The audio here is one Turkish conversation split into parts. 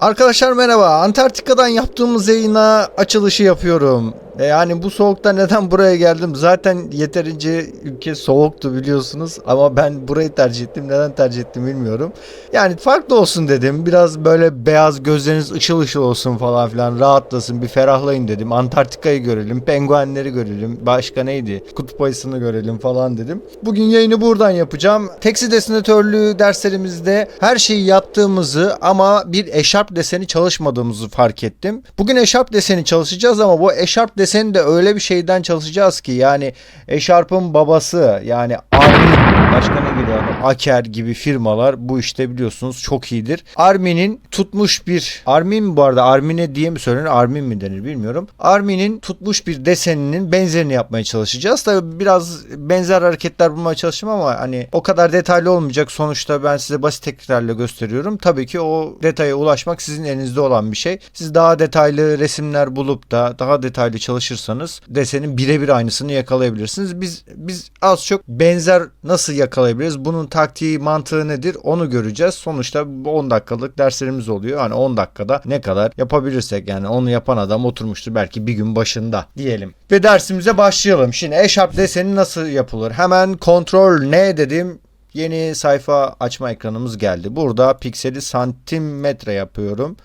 Arkadaşlar merhaba. Antarktika'dan yaptığımız yayına açılışı yapıyorum. E yani bu soğukta neden buraya geldim? Zaten yeterince ülke soğuktu biliyorsunuz. Ama ben burayı tercih ettim. Neden tercih ettim bilmiyorum. Yani farklı olsun dedim. Biraz böyle beyaz gözleriniz ışıl ışıl olsun falan filan. Rahatlasın bir ferahlayın dedim. Antarktika'yı görelim. Penguenleri görelim. Başka neydi? Kutup ayısını görelim falan dedim. Bugün yayını buradan yapacağım. Teksi desinatörlüğü derslerimizde her şeyi yaptığımızı ama bir eşarp deseni çalışmadığımızı fark ettim. Bugün eşarp deseni çalışacağız ama bu eşarp deseni de öyle bir şeyden çalışacağız ki yani eşarpın babası yani Armin başka ne geliyor? Aker gibi firmalar bu işte biliyorsunuz çok iyidir. Armin'in tutmuş bir Armin mi bu arada Armin'e diye mi söylenir Armin mi denir bilmiyorum. Armin'in tutmuş bir deseninin benzerini yapmaya çalışacağız. Tabii biraz benzer hareketler bulmaya çalıştım ama hani o kadar detaylı olmayacak. Sonuçta ben size basit tekniklerle gösteriyorum. Tabii ki o detaya ulaşmak sizin elinizde olan bir şey. Siz daha detaylı resimler bulup da daha detaylı çalışırsanız desenin birebir aynısını yakalayabilirsiniz. Biz biz az çok benzer nasıl yakalayabiliriz? Bunun taktiği mantığı nedir? Onu göreceğiz. Sonuçta bu 10 dakikalık derslerimiz oluyor. Hani 10 dakikada ne kadar yapabilirsek yani onu yapan adam oturmuştur belki bir gün başında diyelim. Ve dersimize başlayalım. Şimdi eşarp deseni nasıl yapılır? Hemen kontrol ne dedim? Yeni sayfa açma ekranımız geldi. Burada pikseli santimetre yapıyorum.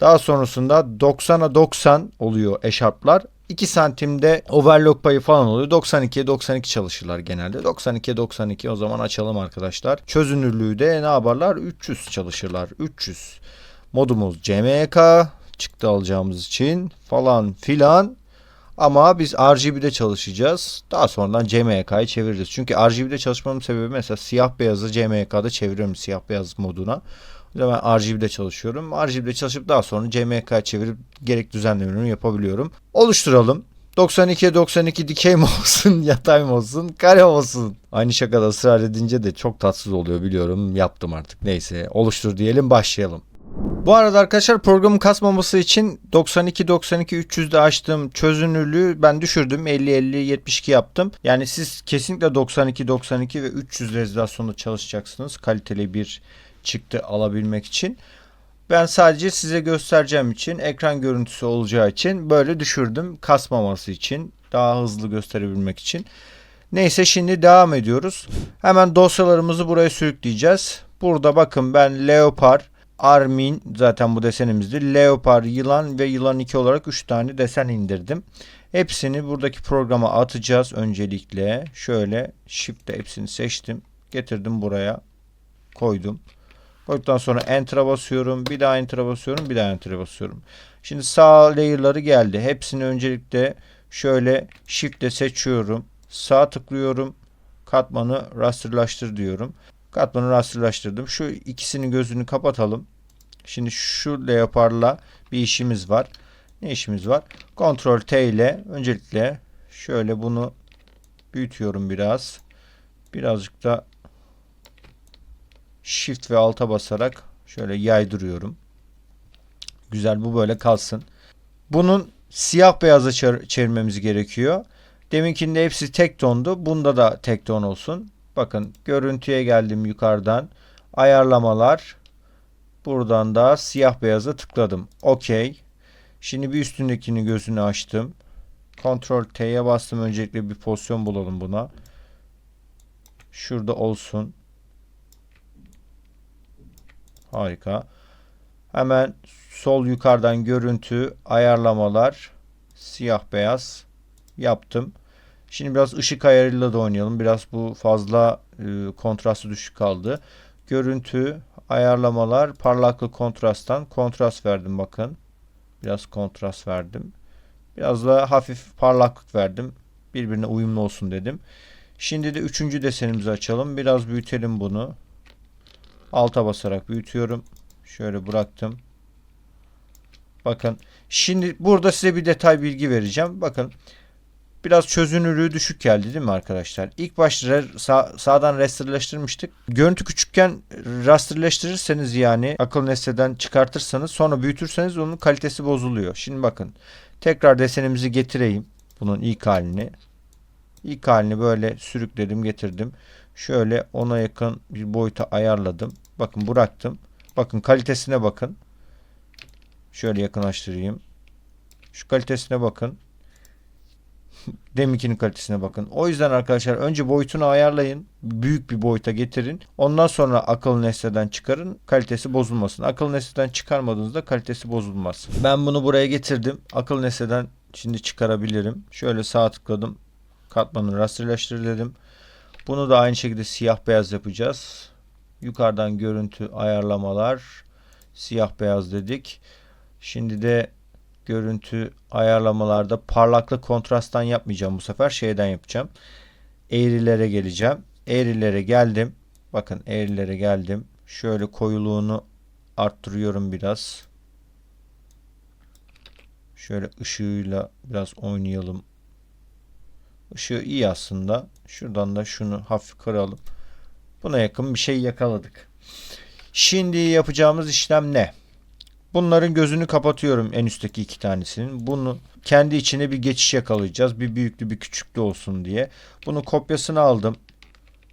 Daha sonrasında 90'a 90 oluyor eşarplar. 2 santimde overlock payı falan oluyor. 92'ye 92 çalışırlar genelde. 92'ye 92 o zaman açalım arkadaşlar. Çözünürlüğü de ne yaparlar? 300 çalışırlar. 300. Modumuz CMYK çıktı alacağımız için falan filan. Ama biz RGB'de çalışacağız. Daha sonradan CMYK'yı çeviririz. Çünkü RGB'de çalışmamın sebebi mesela siyah beyazı CMYK'da çeviriyorum siyah beyaz moduna. O yüzden ben RGB'de çalışıyorum. RGB'de çalışıp daha sonra CMYK'ya çevirip gerek düzenlemelerimi yapabiliyorum. Oluşturalım. 92'ye 92 dikey mi olsun, yatay mı olsun, kare olsun. Aynı şakada ısrar edince de çok tatsız oluyor biliyorum. Yaptım artık. Neyse oluştur diyelim başlayalım. Bu arada arkadaşlar programın kasmaması için 92 92 300'de açtığım çözünürlüğü ben düşürdüm. 50 50 72 yaptım. Yani siz kesinlikle 92 92 ve 300 rezolasyonda çalışacaksınız. Kaliteli bir çıktı alabilmek için. Ben sadece size göstereceğim için ekran görüntüsü olacağı için böyle düşürdüm. Kasmaması için daha hızlı gösterebilmek için. Neyse şimdi devam ediyoruz. Hemen dosyalarımızı buraya sürükleyeceğiz. Burada bakın ben Leopard, Armin zaten bu desenimizdi. Leopard, Yılan ve Yılan 2 olarak 3 tane desen indirdim. Hepsini buradaki programa atacağız öncelikle. Şöyle shift'te hepsini seçtim. Getirdim buraya. Koydum. Koyduktan sonra Enter'a basıyorum. Bir daha Enter'a basıyorum. Bir daha Enter'a basıyorum. Şimdi sağ layer'ları geldi. Hepsini öncelikle şöyle Shift'le seçiyorum. Sağ tıklıyorum. Katmanı rasterlaştır diyorum. Katmanı rasterlaştırdım. Şu ikisinin gözünü kapatalım. Şimdi şu leoparla bir işimiz var. Ne işimiz var? Ctrl T ile öncelikle şöyle bunu büyütüyorum biraz. Birazcık da Shift ve Alt'a basarak şöyle yaydırıyorum. Güzel bu böyle kalsın. Bunun siyah beyaza çevir- çevirmemiz gerekiyor. Deminkinde hepsi tek tondu. Bunda da tek ton olsun. Bakın görüntüye geldim yukarıdan. Ayarlamalar. Buradan da siyah beyaza tıkladım. OK. Şimdi bir üstündekini gözünü açtım. Ctrl T'ye bastım. Öncelikle bir pozisyon bulalım buna. Şurada olsun. Harika. Hemen sol yukarıdan görüntü, ayarlamalar, siyah beyaz yaptım. Şimdi biraz ışık ayarıyla da oynayalım. Biraz bu fazla e, kontrastı düşük kaldı. Görüntü, ayarlamalar, parlaklık kontrasttan kontrast verdim bakın. Biraz kontrast verdim. Biraz da hafif parlaklık verdim. Birbirine uyumlu olsun dedim. Şimdi de üçüncü desenimizi açalım. Biraz büyütelim bunu. Alta basarak büyütüyorum. Şöyle bıraktım. Bakın. Şimdi burada size bir detay bilgi vereceğim. Bakın. Biraz çözünürlüğü düşük geldi değil mi arkadaşlar? İlk başta sağ, sağdan rasterleştirmiştik. Görüntü küçükken rasterleştirirseniz yani akıl nesneden çıkartırsanız sonra büyütürseniz onun kalitesi bozuluyor. Şimdi bakın. Tekrar desenimizi getireyim. Bunun ilk halini. İlk halini böyle sürükledim getirdim. Şöyle ona yakın bir boyuta ayarladım. Bakın bıraktım. Bakın kalitesine bakın. Şöyle yakınlaştırayım. Şu kalitesine bakın. Deminkinin kalitesine bakın. O yüzden arkadaşlar önce boyutunu ayarlayın. Büyük bir boyuta getirin. Ondan sonra akıllı nesneden çıkarın. Kalitesi bozulmasın. Akıllı nesneden çıkarmadığınızda kalitesi bozulmaz. Ben bunu buraya getirdim. Akıllı nesneden şimdi çıkarabilirim. Şöyle sağ tıkladım. Katmanı rasterleştir dedim. Bunu da aynı şekilde siyah beyaz yapacağız. Yukarıdan görüntü ayarlamalar. Siyah beyaz dedik. Şimdi de görüntü ayarlamalarda parlaklık kontrasttan yapmayacağım bu sefer. Şeyden yapacağım. Eğrilere geleceğim. Eğrilere geldim. Bakın eğrilere geldim. Şöyle koyuluğunu arttırıyorum biraz. Şöyle ışığıyla biraz oynayalım. Işığı iyi aslında. Şuradan da şunu hafif kıralım. Buna yakın bir şey yakaladık. Şimdi yapacağımız işlem ne? Bunların gözünü kapatıyorum en üstteki iki tanesinin. Bunu kendi içine bir geçiş yakalayacağız. Bir büyüklü bir küçüklü olsun diye. Bunu kopyasını aldım.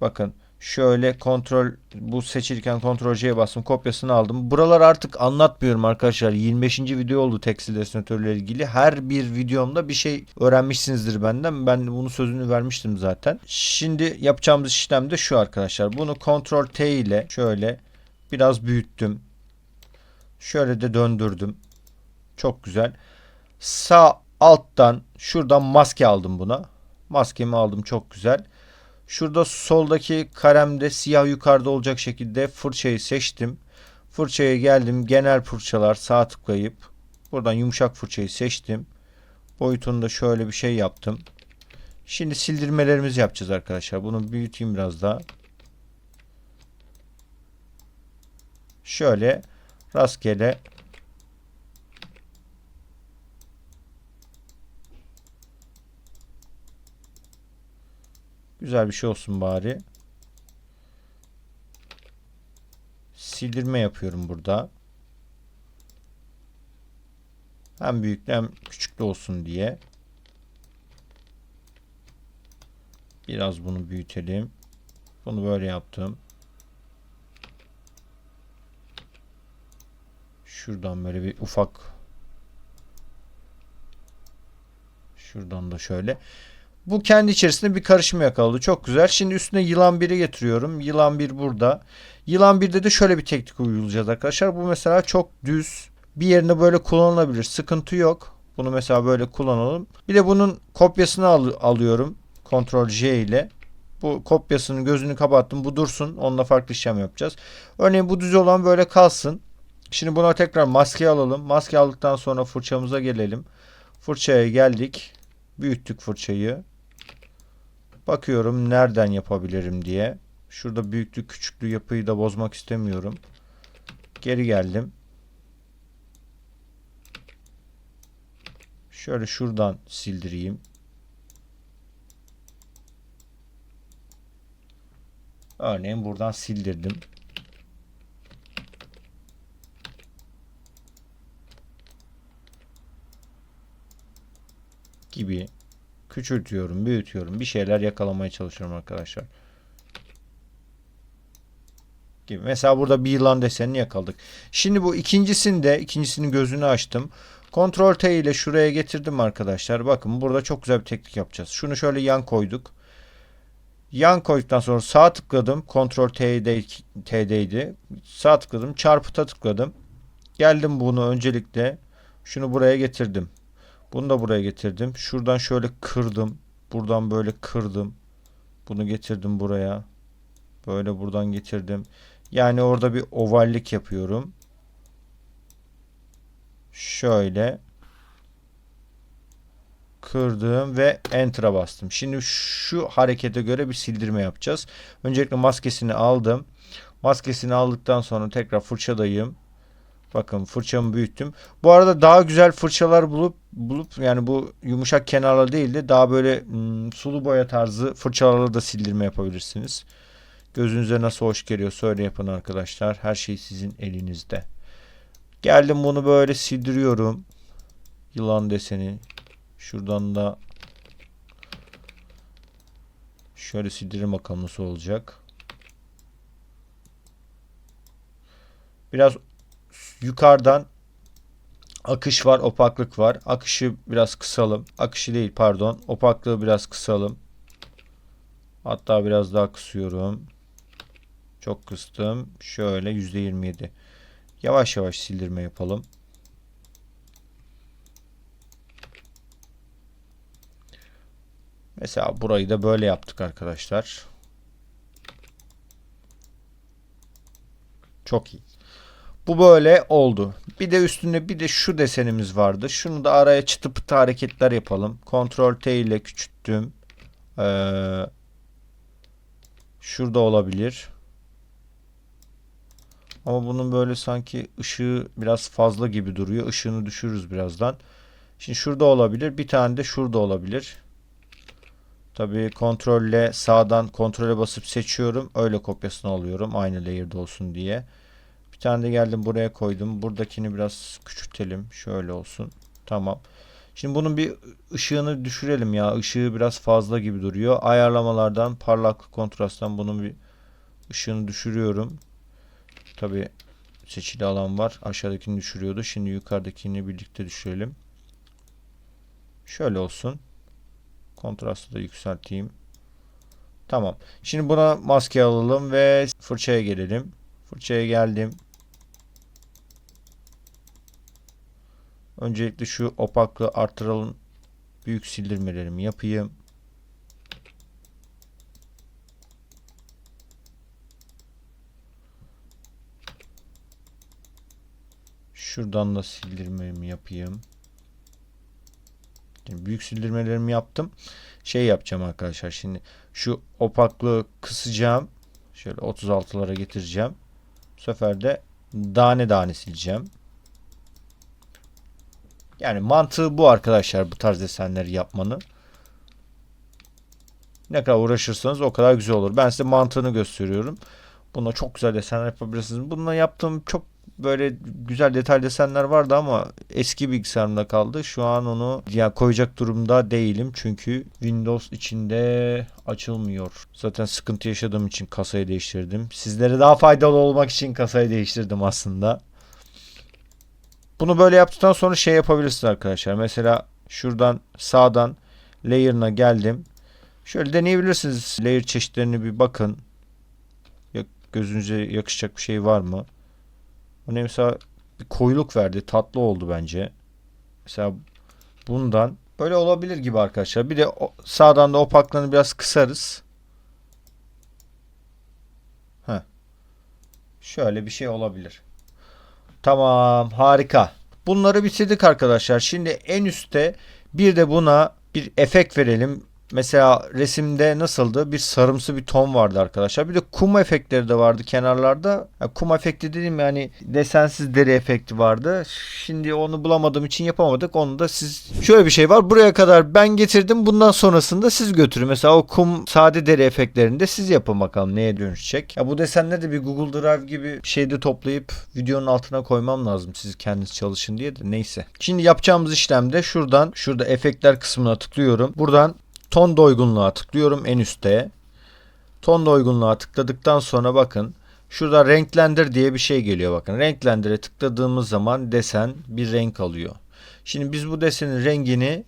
Bakın şöyle kontrol bu seçilirken kontrol C'ye bastım kopyasını aldım. Buralar artık anlatmıyorum arkadaşlar. 25. video oldu tekstil desenatörle ilgili. Her bir videomda bir şey öğrenmişsinizdir benden. Ben bunu sözünü vermiştim zaten. Şimdi yapacağımız işlem de şu arkadaşlar. Bunu kontrol T ile şöyle biraz büyüttüm. Şöyle de döndürdüm. Çok güzel. Sağ alttan şuradan maske aldım buna. Maskemi aldım çok güzel. Şurada soldaki karemde siyah yukarıda olacak şekilde fırçayı seçtim. Fırçaya geldim. Genel fırçalar sağ tıklayıp buradan yumuşak fırçayı seçtim. Boyutunu da şöyle bir şey yaptım. Şimdi sildirmelerimizi yapacağız arkadaşlar. Bunu büyüteyim biraz daha. Şöyle rastgele Güzel bir şey olsun bari. Sildirme yapıyorum burada. Hem büyüklü hem küçüklü olsun diye. Biraz bunu büyütelim. Bunu böyle yaptım. Şuradan böyle bir ufak Şuradan da şöyle. Bu kendi içerisinde bir karışım yakaladı. Çok güzel. Şimdi üstüne yılan biri getiriyorum. Yılan bir burada. Yılan birde de şöyle bir teknik uygulayacağız arkadaşlar. Bu mesela çok düz. Bir yerine böyle kullanılabilir. Sıkıntı yok. Bunu mesela böyle kullanalım. Bir de bunun kopyasını al alıyorum. Ctrl J ile. Bu kopyasının gözünü kapattım. Bu dursun. Onunla farklı işlem yapacağız. Örneğin bu düz olan böyle kalsın. Şimdi buna tekrar maske alalım. Maske aldıktan sonra fırçamıza gelelim. Fırçaya geldik. Büyüttük fırçayı. Bakıyorum nereden yapabilirim diye. Şurada büyüklük küçüklüğü yapıyı da bozmak istemiyorum. Geri geldim. Şöyle şuradan sildireyim. Örneğin buradan sildirdim. Gibi küçültüyorum, büyütüyorum. Bir şeyler yakalamaya çalışıyorum arkadaşlar. Gibi. Mesela burada bir yılan desenini yakaladık. Şimdi bu ikincisinde, ikincisinin gözünü açtım. Ctrl T ile şuraya getirdim arkadaşlar. Bakın burada çok güzel bir teknik yapacağız. Şunu şöyle yan koyduk. Yan koyduktan sonra sağ tıkladım. Ctrl T'deydi. Sağ tıkladım. Çarpıta tıkladım. Geldim bunu öncelikle. Şunu buraya getirdim. Bunu da buraya getirdim. Şuradan şöyle kırdım. Buradan böyle kırdım. Bunu getirdim buraya. Böyle buradan getirdim. Yani orada bir ovallik yapıyorum. Şöyle kırdım ve enter'a bastım. Şimdi şu harekete göre bir sildirme yapacağız. Öncelikle maskesini aldım. Maskesini aldıktan sonra tekrar fırçadayım. Bakın fırçamı büyüttüm. Bu arada daha güzel fırçalar bulup bulup yani bu yumuşak kenarlı değil de daha böyle hmm, sulu boya tarzı fırçalarla da sildirme yapabilirsiniz. Gözünüze nasıl hoş geliyorsa öyle yapın arkadaşlar. Her şey sizin elinizde. Geldim bunu böyle sildiriyorum. Yılan deseni. Şuradan da şöyle sildirim bakalım nasıl olacak. Biraz yukarıdan Akış var, opaklık var. Akışı biraz kısalım. Akışı değil pardon. Opaklığı biraz kısalım. Hatta biraz daha kısıyorum. Çok kıstım. Şöyle %27. Yavaş yavaş sildirme yapalım. Mesela burayı da böyle yaptık arkadaşlar. Çok iyi. Bu böyle oldu. Bir de üstünde bir de şu desenimiz vardı. Şunu da araya çıtı pıtı hareketler yapalım. Ctrl T ile küçülttüm. Ee, şurada olabilir. Ama bunun böyle sanki ışığı biraz fazla gibi duruyor. Işığını düşürürüz birazdan. Şimdi şurada olabilir. Bir tane de şurada olabilir. Tabii kontrolle sağdan kontrole basıp seçiyorum. Öyle kopyasını alıyorum. Aynı layer'da olsun diye. Bir tane de geldim buraya koydum. Buradakini biraz küçültelim. Şöyle olsun. Tamam. Şimdi bunun bir ışığını düşürelim ya. Işığı biraz fazla gibi duruyor. Ayarlamalardan parlaklık kontrasttan bunun bir ışığını düşürüyorum. Tabii seçili alan var. Aşağıdakini düşürüyordu. Şimdi yukarıdakini birlikte düşürelim. Şöyle olsun. Kontrastı da yükselteyim. Tamam. Şimdi buna maske alalım ve fırçaya gelelim. Fırçaya geldim. Öncelikle şu opaklığı artıralım. Büyük sildirmelerimi yapayım. Şuradan da sildirmemi yapayım. Şimdi büyük sildirmelerimi yaptım. Şey yapacağım arkadaşlar. Şimdi şu opaklığı kısacağım. Şöyle 36'lara getireceğim. Sefer de tane tane sileceğim. Yani mantığı bu arkadaşlar bu tarz desenleri yapmanın. Ne kadar uğraşırsanız o kadar güzel olur. Ben size mantığını gösteriyorum. Buna çok güzel desenler yapabilirsiniz. Bununla yaptığım çok böyle güzel detay desenler vardı ama eski bilgisayarımda kaldı. Şu an onu ya koyacak durumda değilim. Çünkü Windows içinde açılmıyor. Zaten sıkıntı yaşadığım için kasayı değiştirdim. Sizlere daha faydalı olmak için kasayı değiştirdim aslında. Bunu böyle yaptıktan sonra şey yapabilirsiniz arkadaşlar. Mesela şuradan sağdan layer'ına geldim. Şöyle deneyebilirsiniz. Layer çeşitlerini bir bakın. Gözünüze yakışacak bir şey var mı? Bu ne mesela bir koyuluk verdi. Tatlı oldu bence. Mesela bundan böyle olabilir gibi arkadaşlar. Bir de sağdan da opaklığını biraz kısarız. Heh. Şöyle bir şey olabilir. Tamam harika. Bunları bitirdik arkadaşlar. Şimdi en üstte bir de buna bir efekt verelim. Mesela resimde nasıldı? Bir sarımsı bir ton vardı arkadaşlar. Bir de kum efektleri de vardı kenarlarda. Ya, kum efekti dedim yani desensiz deri efekti vardı. Şimdi onu bulamadığım için yapamadık. Onu da siz şöyle bir şey var. Buraya kadar ben getirdim. Bundan sonrasında siz götürün. Mesela o kum sade deri efektlerini de siz yapın bakalım neye dönüşecek. Ya bu desenleri de bir Google Drive gibi şeyde toplayıp videonun altına koymam lazım. Siz kendiniz çalışın diye de neyse. Şimdi yapacağımız işlemde şuradan şurada efektler kısmına tıklıyorum. Buradan ton doygunluğa tıklıyorum en üstte. Ton doygunluğa tıkladıktan sonra bakın şurada renklendir diye bir şey geliyor bakın. Renklendire tıkladığımız zaman desen bir renk alıyor. Şimdi biz bu desenin rengini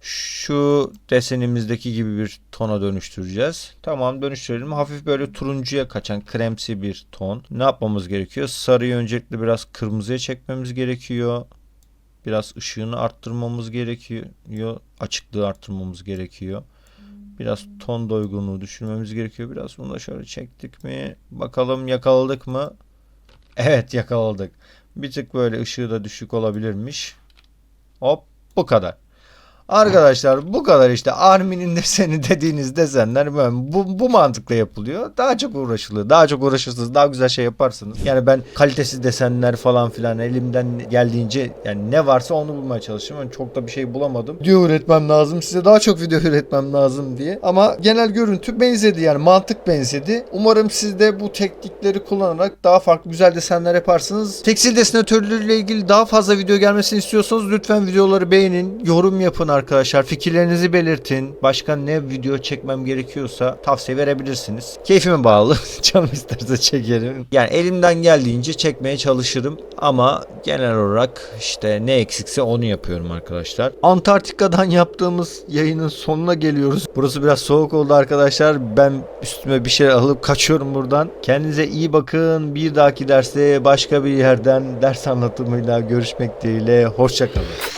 şu desenimizdeki gibi bir tona dönüştüreceğiz. Tamam dönüştürelim. Hafif böyle turuncuya kaçan kremsi bir ton. Ne yapmamız gerekiyor? Sarıyı öncelikle biraz kırmızıya çekmemiz gerekiyor. Biraz ışığını arttırmamız gerekiyor. Açıklığı arttırmamız gerekiyor. Biraz ton doygunluğu düşürmemiz gerekiyor. Biraz bunu da şöyle çektik mi? Bakalım yakaladık mı? Evet yakaladık. Bir tık böyle ışığı da düşük olabilirmiş. Hop bu kadar. Arkadaşlar bu kadar işte Armin'in deseni dediğiniz desenler bu, bu mantıkla yapılıyor. Daha çok uğraşılıyor. Daha çok uğraşırsınız. Daha güzel şey yaparsınız. Yani ben kalitesiz desenler falan filan elimden geldiğince yani ne varsa onu bulmaya çalışıyorum. Yani çok da bir şey bulamadım. Video üretmem lazım. Size daha çok video üretmem lazım diye. Ama genel görüntü benzedi yani mantık benzedi. Umarım siz de bu teknikleri kullanarak daha farklı güzel desenler yaparsınız. Tekstil desenatörleriyle ilgili daha fazla video gelmesini istiyorsanız lütfen videoları beğenin, yorum yapın arkadaşlar. Fikirlerinizi belirtin. Başka ne video çekmem gerekiyorsa tavsiye verebilirsiniz. Keyfime bağlı. Canım isterse çekerim. Yani elimden geldiğince çekmeye çalışırım. Ama genel olarak işte ne eksikse onu yapıyorum arkadaşlar. Antarktika'dan yaptığımız yayının sonuna geliyoruz. Burası biraz soğuk oldu arkadaşlar. Ben üstüme bir şey alıp kaçıyorum buradan. Kendinize iyi bakın. Bir dahaki derste başka bir yerden ders anlatımıyla görüşmek dileğiyle. Hoşçakalın.